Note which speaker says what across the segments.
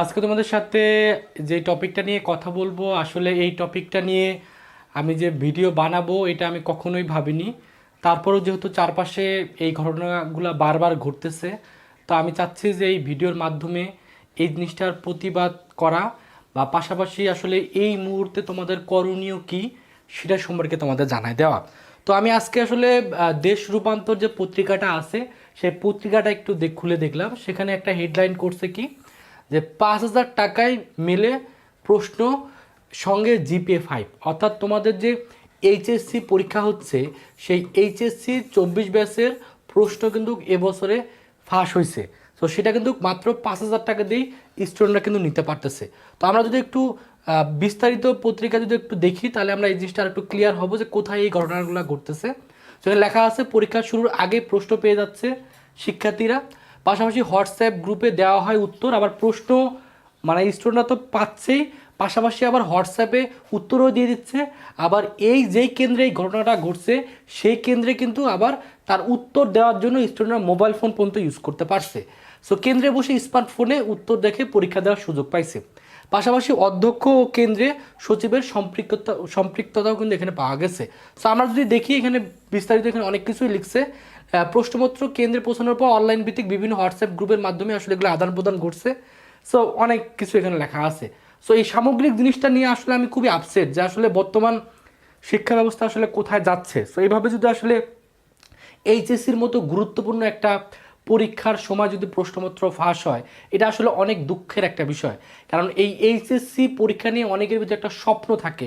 Speaker 1: আজকে তোমাদের সাথে যে টপিকটা নিয়ে কথা বলব, আসলে এই টপিকটা নিয়ে আমি যে ভিডিও বানাবো, এটা আমি কখনোই ভাবিনি। তারপরও যেহেতু চারপাশে এই ঘটনাগুলো বারবার ঘটতেছে, তো আমি চাচ্ছি যে এই ভিডিওর মাধ্যমে এই জিনিসটার প্রতিবাদ করা বা পাশাপাশি আসলে এই মুহূর্তে তোমাদের করণীয় কি, সেটা সম্পর্কে তোমাদের জানাই দেওয়া। তো আমি আজকে আসলে দেশ রূপান্তর যে পত্রিকাটা আছে, সেই পত্রিকাটা একটু খুলে দেখলাম। সেখানে একটা হেডলাইন করছে কি যে পাঁচ হাজার টাকায় মিলে প্রশ্ন সঙ্গে জিপিএ ফাইভ অর্থাৎ তোমাদের যে এইচএসসি পরীক্ষা হচ্ছে, সেই এইচএসসি চব্বিশ ব্যাচের প্রশ্ন কিন্তু এবছরে ফাঁস হয়েছে তো সেটা কিন্তু মাত্র পাঁচ হাজার টাকা দিয়েই স্টুডেন্টরা কিন্তু নিতে পারতেছে। তো আমরা যদি একটু বিস্তারিত পত্রিকা যদি একটু দেখি, তাহলে আমরা এই জিনিসটা একটু ক্লিয়ার হব যে কোথায় এই ঘটনাগুলো ঘটতেছে। সেখানে লেখা আছে, পরীক্ষা শুরুর আগে প্রশ্ন পেয়ে যাচ্ছে শিক্ষার্থীরা। পাশাপাশি হোয়াটসঅ্যাপ গ্রুপে দেওয়া হয় উত্তর, আবার প্রশ্ন মানে স্টুডেন্টরা তো পাচ্ছেই পাশাপাশি আবার হোয়াটসঅ্যাপে উত্তরও দিয়ে দিচ্ছে। আবার এই যেই কেন্দ্রে এই ঘটনাটা ঘটছে, সেই কেন্দ্রে কিন্তু আবার তার উত্তর দেওয়ার জন্য স্টুডেন্টরা মোবাইল ফোন পর্যন্ত ইউজ করতে পারছে। সো কেন্দ্রে বসে স্মার্টফোনে উত্তর দেখে পরীক্ষা দেওয়ার সুযোগ পাইছে। পাশাপাশি অধ্যক্ষ ও কেন্দ্রে সচিবের সম্পৃক্ততা সম্পৃক্ততাও কিন্তু এখানে পাওয়া গেছে। সো আমরা যদি দেখি এখানে বিস্তারিত এখানে অনেক কিছুই লিখছে। প্রশ্নপত্র কেন্দ্রে পৌঁছানোর পর অনলাইন ভিত্তিক বিভিন্ন হোয়াটসঅ্যাপ গ্রুপের মাধ্যমে আসলে এগুলো আদান প্রদান ঘটছে। সো অনেক কিছু এখানে লেখা আছে। সো এই সামগ্রিক জিনিসটা নিয়ে আসলে আমি খুবই আপসেট যে আসলে বর্তমান শিক্ষা ব্যবস্থা আসলে কোথায় যাচ্ছে। সো এইভাবে যদি আসলে এইচএসসির মতো গুরুত্বপূর্ণ একটা পরীক্ষার সময় যদি প্রশ্নপত্র ফাঁস হয়, এটা আসলে অনেক দুঃখের একটা বিষয়। কারণ এই এইচএসসি পরীক্ষা নিয়ে অনেকের ভিতরে একটা স্বপ্ন থাকে।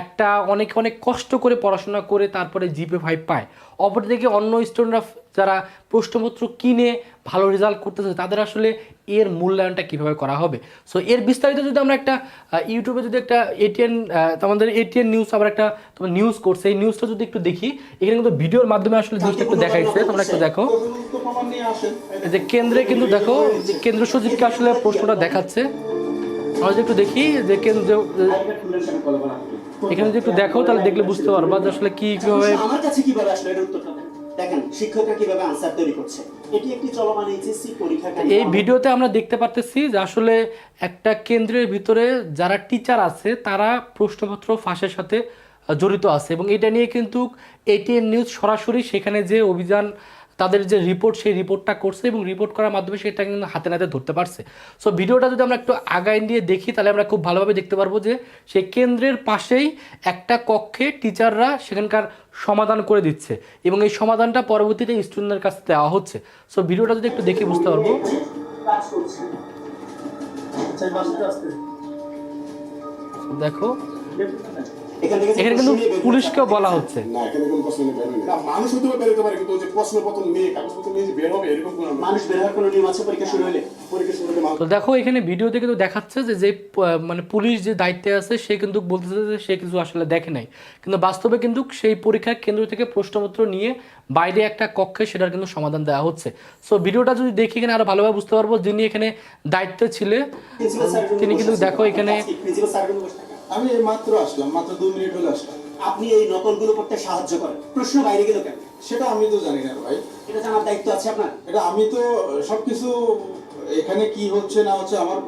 Speaker 1: একটা অনেক অনেক কষ্ট করে পড়াশোনা করে তারপরে জিপে ফাইভ পায়। অপরদিকে অন্য স্টুডেন্টরা যারা প্রশ্নপত্র কিনে ভালো রেজাল্ট করতেছে, তাদের আসলে এর মূল্যায়নটা কীভাবে করা হবে? সো এর বিস্তারিত যদি আমরা একটা ইউটিউবে যদি একটা এটিএন আমাদের এটিএন নিউজ আবার একটা তোমার নিউজ করছে এই নিউজটা যদি একটু দেখি, এখানে কিন্তু ভিডিওর মাধ্যমে আসলে জিনিসটা একটু দেখাইছে। তোমরা একটু দেখো। যে কেন্দ্রে কিন্তু দেখো, যে কেন্দ্র সচিবকে আসলে প্রশ্নটা দেখাচ্ছে। আমরা যদি একটু দেখি, যে কেন্দ্র, এখানে যদি একটু দেখো, তাহলে দেখলে বুঝতে পারবা যে আসলে কি, কীভাবে
Speaker 2: আমার কাছে কীভাবে আসলে? এর উত্তরটা? দেখেন, শিক্ষকরা কীভাবে আনসার তৈরি করছে। এটি একটি চলমান এইচএসসি পরীক্ষা
Speaker 1: এই ভিডিওতে আমরা দেখতে পারতেছি যে আসলে একটা কেন্দ্রের ভিতরে যারা টিচার আছে, তারা প্রশ্নপত্র ফাঁসের সাথে জড়িত আছে। এবং এটা নিয়ে কিন্তু এটিএন নিউজ সরাসরি সেখানে যে অভিযান তাদের যে রিপোর্ট সেই রিপোর্টটা করছে এবং রিপোর্ট করার মাধ্যমে সেটা কিন্তু হাতে নাতে ধরতে পারছে। সো ভিডিওটা যদি আমরা একটু আগায় নিয়ে দেখি তাহলে আমরা খুব ভালোভাবে দেখতে পারব যে সেই কেন্দ্রের পাশেই একটা কক্ষে টিচাররা সেখানকার সমাধান করে দিচ্ছে এবং এই সমাধানটা পরবর্তীতে স্টুডেন্টদের কাছে দেওয়া হচ্ছে। সো ভিডিওটা যদি একটু দেখে বুঝতে পারব। দেখো।
Speaker 2: এখান থেকে
Speaker 1: কিন্তু পুলিশকেও বলা হচ্ছে।
Speaker 3: না এখানে কোনো প্রশ্ন নেই না মানুষ হতে বেরোতে পারে কিন্তু ওই যে প্রশ্নপত্র নিয়ে কাগজপত্র নিয়ে যে বের হবে এরকম কোনো
Speaker 2: মানুষ বের হওয়ার কোনো নিয়ম আছে? পরীক্ষা শুরু হলে?
Speaker 3: পরীক্ষা শুরু হলে
Speaker 1: তো দেখো এখানে ভিডিওতে কিন্তু দেখাচ্ছে যে যে মানে পুলিশ যে দায়িত্বে আছে সে কিন্তু বলতেছে যে সে কিছু আসলে দেখে নাই। কিন্তু বাস্তবে কিন্তু সেই পরীক্ষার কেন্দ্র থেকে প্রশ্নপত্র নিয়ে বাইরে একটা কক্ষে সেটার কিন্তু সমাধান দেওয়া হচ্ছে। সো ভিডিওটা যদি দেখি এখানে আরও ভালোভাবে বুঝতে পারব যিনি এখানে দায়িত্বে ছিলে
Speaker 2: প্রিন্সিপাল স্যার
Speaker 1: তিনি কিন্তু দেখো এখানে
Speaker 4: আমি এই মাত্র আসলাম মাত্র দু মিনিট হলে আসলাম।
Speaker 2: আপনি এই নকলগুলো করতে সাহায্য করেন। প্রশ্ন বাইরে গেল কেন?
Speaker 4: সেটা আমি তো জানি না ভাই।
Speaker 2: এটা জানার দায়িত্ব আছে আপনার?
Speaker 4: এটা আমি তো সবকিছু এখানে কি হচ্ছে না হচ্ছে আমার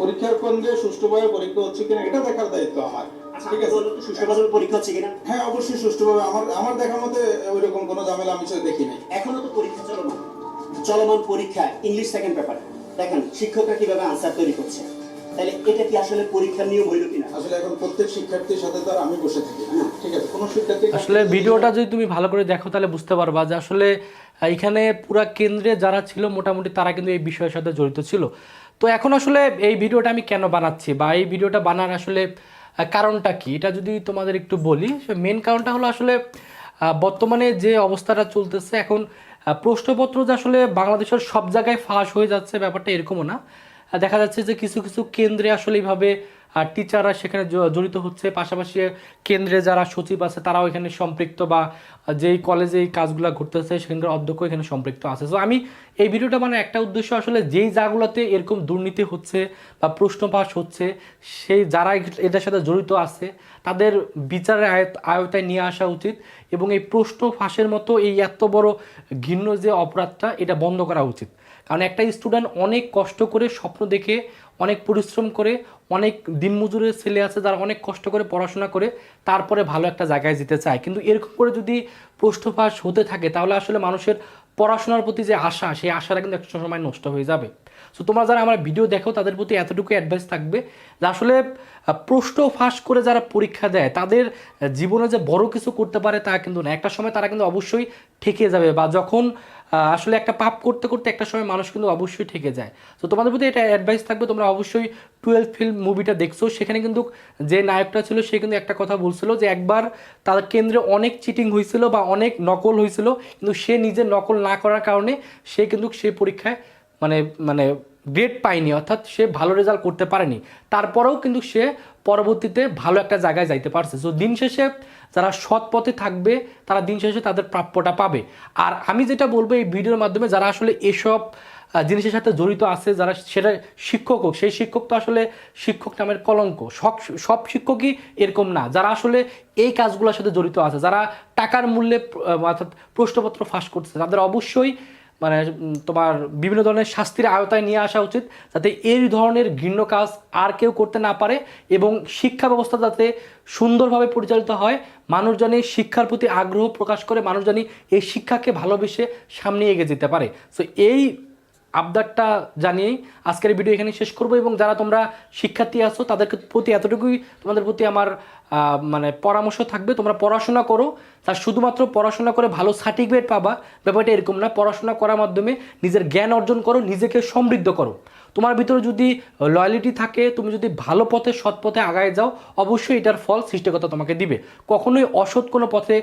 Speaker 4: পরীক্ষার কেন্দ্রে সুষ্ঠুভাবে পরীক্ষা হচ্ছে কিনা এটা দেখার দায়িত্ব আমার।
Speaker 2: আচ্ছা
Speaker 4: ঠিক আছে?
Speaker 2: সুষ্ঠুভাবে পরীক্ষা হচ্ছে কিনা?
Speaker 4: হ্যাঁ অবশ্যই সুষ্ঠুভাবে। আমার আমার দেখার মতে ওইরকম কোনো ঝামেলা আমি সেটা দেখি নাই।
Speaker 2: এখনও তো পরীক্ষা চলমান। চলমান পরীক্ষা ইংলিশ সেকেন্ড পেপার দেখেন শিক্ষকরা কীভাবে আনসার তৈরি করছে। তাহলে এটা কি আসলে পরীক্ষার নিয়ম হইল কিনা?
Speaker 4: আসলে এখন প্রত্যেক শিক্ষার্থীর সাথে তো আমি বসে থাকি ঠিক আছে। কোনো শিক্ষার্থী
Speaker 1: আসলে ভিডিওটা যদি তুমি ভালো করে দেখো তাহলে বুঝতে পারবা যে আসলে এখানে পুরা কেন্দ্রে যারা ছিল মোটামুটি তারা কিন্তু এই বিষয়ের সাথে জড়িত ছিল। তো এখন আসলে এই ভিডিওটা আমি কেন বানাচ্ছি বা এই ভিডিওটা বানার আসলে কারণটা কি? এটা যদি তোমাদের একটু বলি মেন কারণটা হলো আসলে বর্তমানে যে অবস্থাটা চলতেছে এখন প্রশ্নপত্র যে আসলে বাংলাদেশের সব জায়গায় ফাঁস হয়ে যাচ্ছে ব্যাপারটা এরকমও না। দেখা যাচ্ছে যে কিছু কিছু কেন্দ্রে আসলে এইভাবে আর টিচাররা সেখানে জড়িত হচ্ছে। পাশাপাশি কেন্দ্রে যারা সচিব আছে, তারাও এখানে সম্পৃক্ত বা যেই কলেজে এই কাজগুলো ঘটতেছে, সেখানকার অধ্যক্ষ এখানে সম্পৃক্ত আছে। তো আমি এই ভিডিওটা মানে একটা উদ্দেশ্য আসলে যেই জায়গাগুলোতে এরকম দুর্নীতি হচ্ছে বা প্রশ্ন পাস হচ্ছে, সেই যারা এটার সাথে জড়িত আছে, তাদের বিচারের আয়ত আয়তায় নিয়ে আসা উচিত এবং এই প্রশ্ন ফাঁসের মতো এই এত বড় ঘৃণ্য যে অপরাধটা, এটা বন্ধ করা উচিত। কারণ একটা স্টুডেন্ট অনেক কষ্ট করে স্বপ্ন দেখে অনেক পরিশ্রম করে, অনেক দিনমজুরের ছেলে আছে যারা অনেক কষ্ট করে পড়াশোনা করে, তারপরে ভালো একটা জায়গায় যেতে চায়। কিন্তু এরকম করে যদি প্রশ্নফাঁস হতে থাকে, তাহলে আসলে মানুষের পড়াশোনার প্রতি যে আশা, সেই আশাটা কিন্তু একটা সময় নষ্ট হয়ে যাবে। সো তোমরা যারা আমার ভিডিও দেখো, তাদের প্রতি এতটুকু অ্যাডভাইস থাকবে যে আসলে প্রশ্ন ফাঁস করে যারা পরীক্ষা দেয়, তাদের জীবনে যে বড় কিছু করতে পারে তা কিন্তু না। একটা সময় তারা কিন্তু অবশ্যই ঠেকে যাবে বা যখন আসলে একটা পাপ করতে করতে একটা সময় মানুষ কিন্তু অবশ্যই ঠেকে যায়। তো তোমাদের প্রতি এটা অ্যাডভাইস থাকবে, তোমরা অবশ্যই টুয়েলভ ফিল্ম মুভিটা দেখছ। সেখানে কিন্তু যে নায়কটা ছিল, সে কিন্তু একটা কথা বলছিল যে একবার তার কেন্দ্রে অনেক চিটিং হয়েছিল বা অনেক নকল হয়েছিল, কিন্তু সে নিজে নকল না করার কারণে সে কিন্তু সে পরীক্ষায় মানে মানে গ্রেড পায়নি, অর্থাৎ সে ভালো রেজাল্ট করতে পারেনি। তারপরেও কিন্তু সে পরবর্তীতে ভালো একটা জায়গায় যাইতে পারছে। সো দিন শেষে যারা সৎ পথে থাকবে, তারা দিন শেষে তাদের প্রাপ্যটা পাবে। আর আমি যেটা বলব এই ভিডিওর মাধ্যমে, যারা আসলে এসব জিনিসের সাথে জড়িত আছে, যারা সেটা শিক্ষক হোক, সেই শিক্ষক তো আসলে শিক্ষক নামের কলঙ্ক। সব সব শিক্ষকই এরকম না। যারা আসলে এই কাজগুলোর সাথে জড়িত আছে, যারা টাকার মূল্যে অর্থাৎ প্রশ্নপত্র ফাঁস করছে, তাদের অবশ্যই মানে তোমার বিভিন্ন ধরনের শাস্তির আয়তায় নিয়ে আসা উচিত যাতে এই ধরনের ঘৃণ্য কাজ আর কেউ করতে না পারে এবং শিক্ষা ব্যবস্থা যাতে সুন্দরভাবে পরিচালিত হয়। মানুষ শিক্ষার প্রতি আগ্রহ প্রকাশ করে, মানুষজনই জানি এই শিক্ষাকে ভালোবেসে সামনে এগিয়ে যেতে পারে। তো এই আবদারটা জানিয়েই আজকের ভিডিও এখানে শেষ করব এবং যারা তোমরা শিক্ষার্থী আছো তাদের প্রতি এতটুকুই তোমাদের প্রতি আমার মানে পরামর্শ থাকবে। তোমরা পড়াশোনা করো তার শুধুমাত্র পড়াশোনা করে ভালো সার্টিফিকেট পাবা। ব্যাপারটা এরকম না, পড়াশোনা করার মাধ্যমে নিজের জ্ঞান অর্জন করো, নিজেকে সমৃদ্ধ করো। তোমার ভিতরে যদি লয়ালিটি থাকে, তুমি যদি ভালো পথে, সৎ পথে আগায় যাও, অবশ্যই এটার ফল সৃষ্টিকতা তোমাকে দিবে। কখনোই অসৎ কোনো পথে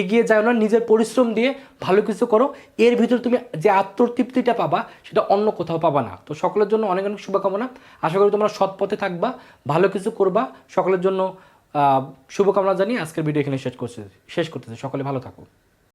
Speaker 1: এগিয়ে যাও না, নিজের পরিশ্রম দিয়ে ভালো কিছু করো। এর ভিতরে তুমি যে আত্মতৃপ্তিটা পাবা, সেটা অন্য কোথাও পাবা না। তো সকলের জন্য অনেক অনেক শুভকামনা। আশা করি তোমরা সৎ পথে থাকবা, ভালো কিছু করবা। সকলের জন্য শুভকামনা জানিয়ে আজকের ভিডিও এখানে শেষ করছে, শেষ করতেছে। সকলে ভালো থাকো।